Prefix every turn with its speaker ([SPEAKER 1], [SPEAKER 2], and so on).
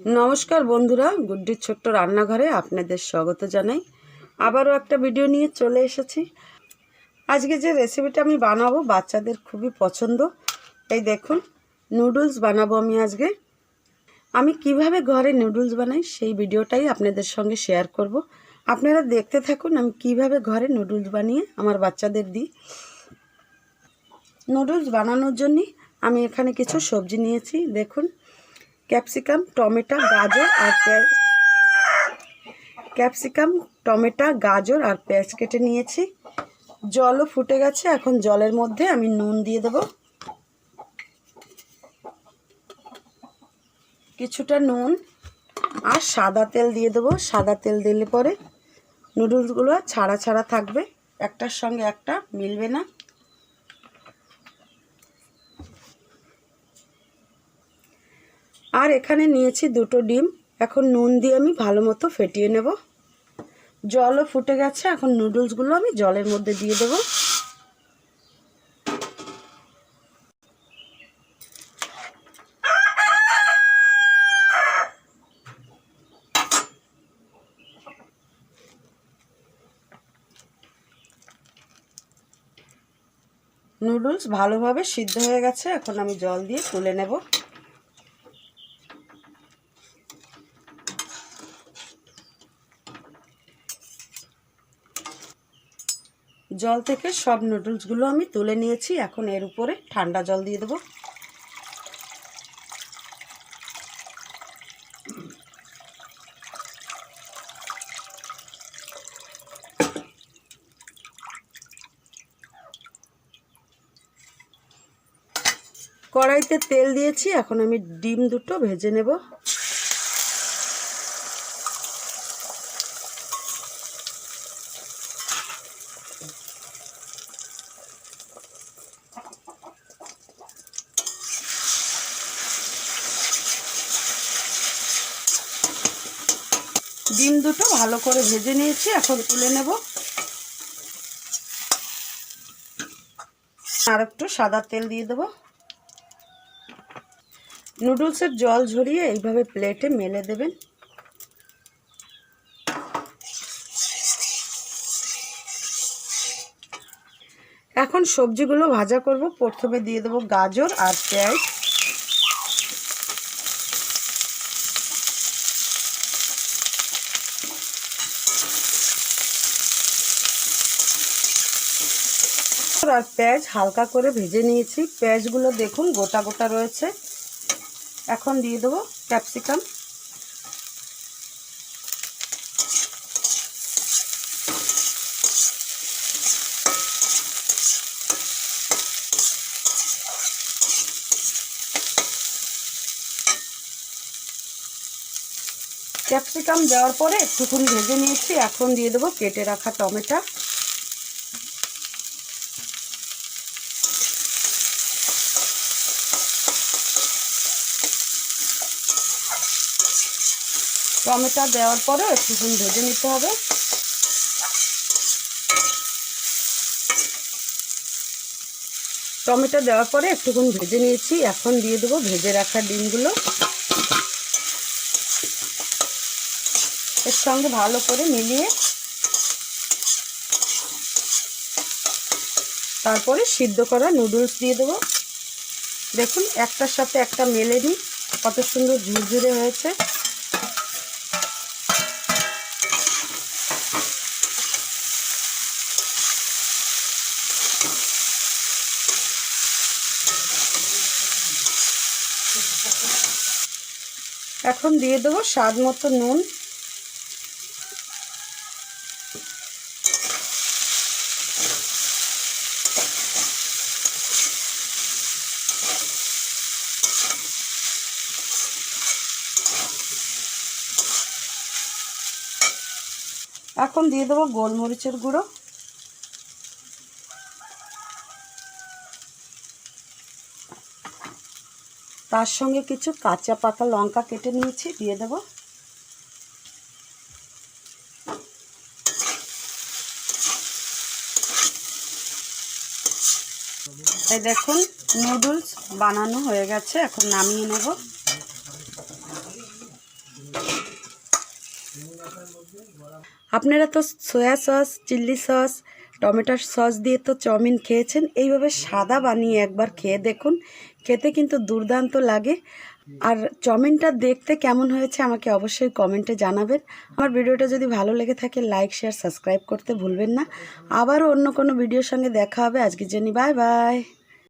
[SPEAKER 1] নমস্কার বন্ধুরা, গুড্ডির ছোট্ট রান্নাঘরে আপনাদের স্বাগত জানাই। আবারও একটা ভিডিও নিয়ে চলে এসেছি। আজকে যে রেসিপিটা আমি বানাবো বাচ্চাদের খুবই পছন্দ, এই দেখুন নুডলস বানাবো আমি আজকে। আমি কীভাবে ঘরে নুডলস বানাই সেই ভিডিওটাই আপনাদের সঙ্গে শেয়ার করব। আপনারা দেখতে থাকুন আমি কীভাবে ঘরে নুডলস বানিয়ে আমার বাচ্চাদের দিই। নুডলস বানানোর জন্যই আমি এখানে কিছু সবজি নিয়েছি, দেখুন। ক্যাপসিকাম, টমেটো, গাজর আর পেঁয়াজ। ক্যাপসিকাম, টমেটো, গাজর আর পেঁয়াজ কেটে নিয়েছি। জলও ফুটে গেছে, এখন জলের মধ্যে আমি নুন দিয়ে দেব। কিছুটা নুন আর সাদা তেল দিয়ে দেবো। সাদা তেল দিলে পরে নুডলসগুলো ছাড়া ছাড়া থাকবে। একটার সঙ্গে একটা মিলবে না। আর এখানে নিয়েছি দুটো ডিম। এখন নুন দিয়ে আমি ভালো মতো ফেটিয়ে নেব। জলও ফুটে গেছে, এখন নুডলসগুলো আমি জলের মধ্যে দিয়ে দেব। নুডলস ভালোভাবে সিদ্ধ হয়ে গেছে, এখন আমি জল দিয়ে তুলে নেব। জল থেকে সব নুডলসগুলো আমি তুলে নিয়েছি। এখন এর উপরে ঠান্ডা জল দিয়ে দেবো। কড়াইতে তেল দিয়েছি। এখন আমি ডিম দুটো ভেজে নেব। ডিম দুটো ভালো করে ভেজে নিয়েছি, এখন তুলে নেব। আর একটু সাদা তেল দিয়ে দেবো। নুডলসের জল ঝরিয়ে এইভাবে প্লেটে মেলে দেবেন। এখন সবজিগুলো ভাজা করব। প্রথমে দিয়ে দেবো গাজর আর পেঁয়াজ। আর পেঁয়াজ হালকা করে ভেজে নিয়েছি। পেঁয়াজগুলো দেখুন, গোটা গোটা রয়েছে। এখন দিয়ে দেবো ক্যাপসিকাম। ক্যাপসিকাম দেওয়ার পরে একটুখানি ভেজে নিয়েছি। এখন দিয়ে দেবো কেটে রাখা টমেটো। টমেটো দেওয়ার পরে একটুখানি ভেজে নিতে হবে। টমেটো দেওয়ার পরে একটুখানি ভেজে নিয়েছি। এখন দিয়ে দেবো ভেজে রাখা ডিমগুলো। এর সঙ্গে ভালো করে মিলিয়ে তারপরে সিদ্ধ করা নুডলস দিয়ে দেবো। দেখুন, একটার সাথে একটা মেলে নিই কত সুন্দর ঝুরঝুরে হয়েছে। এখন দিয়ে দেবো স্বাদ মতো নুন। এখন দিয়ে দেবো গোলমরিচের গুঁড়ো। তার সঙ্গে কিছু কাঁচা পাকা লঙ্কা কেটে নিয়েছি, দিয়ে দেবো। এই দেখুন নুডলস বানানো হয়ে গেছে, এখন নামিয়ে নেব। আপনারা তো soya sauce chilli sauce tomato sauce দিয়ে তো চাউমিন খেয়েছেন। এইভাবে সাদা বানিয়ে একবার খেয়ে দেখুন। খেতে কিন্তু দুর্দান্ত লাগে। আর চাউমিনটা দেখতে কেমন হয়েছে আমাকে অবশ্যই কমেন্টে জানাবেন। আমার ভিডিওটা যদি ভালো লেগে থাকে লাইক শেয়ার সাবস্ক্রাইব করতে ভুলবেন না। আবারও অন্য কোনো ভিডিওর সঙ্গে দেখা হবে। আজকের জন্য বাই বাই